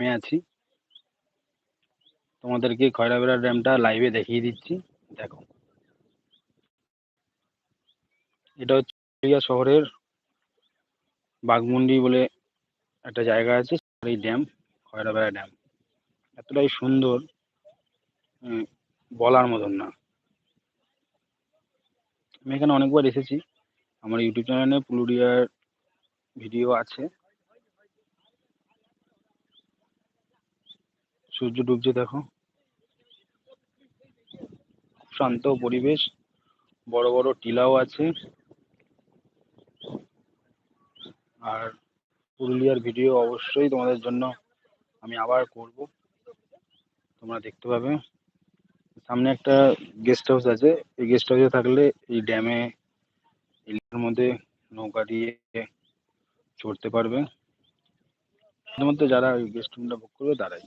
ড্যামে আছি। তোমাদেরকে খয়রাবেড়া ড্যামটা লাইভে দেখিয়ে দিচ্ছি। দেখো। এটা হচ্ছে শহরের বাঘমুন্ডি বলে একটা জায়গা আছে এই ড্যাম, খয়রাবেড়া ড্যাম। এতটাই সুন্দর বলার মতন না। আমি এখানে অনেকবার এসেছি। আমার ইউটিউব চ্যানেলে পুরুলিয়ার ভিডিও আছে। সূর্য ডুবছে দেখো। শান্ত পরিবেশ। বড় বড় টিলাও আছে। আর পুরুলিয়ার ভিডিও অবশ্যই তোমাদের জন্য আমি আবার করব। তোমরা দেখতে পাবে। সামনে একটা গেস্ট হাউস আছে। এই গেস্ট হাউসে থাকলে এই ড্যামে এর মধ্যে নৌকা দিয়ে চড়তে পারবে। শুধুমাত্র যারা গেস্ট রুমটা বুক করবে তারাই।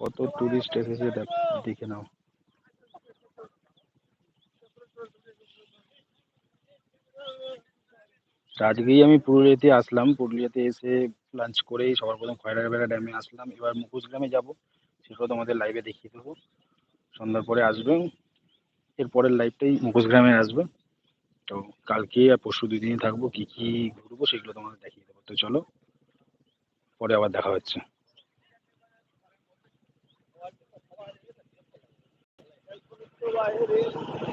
কত টুরিস্ট এসেছে দেখ- নাও। আজকেই আমি পুরুলিয়াতে আসলাম, পুরুলিয়াতে এসে লাঞ্চ করেই সবার প্রথম খয়রাবেড়া ড্যামে আসলাম। এবার মুখোশগ্রামে যাব, সেটাও তোমাদের লাইভে দেখিয়ে দেবো। সন্ধ্যার পরে আসবে, এর পরের লাইভটাই মুখোশগ্রামে আসবে। তো কালকে আর পরশু দুই দিনই থাকব, কি কি ঘুরবো সেগুলো তোমাদের দেখিয়ে দেবো। তো চলো, পরে আবার দেখা হচ্ছে। by it is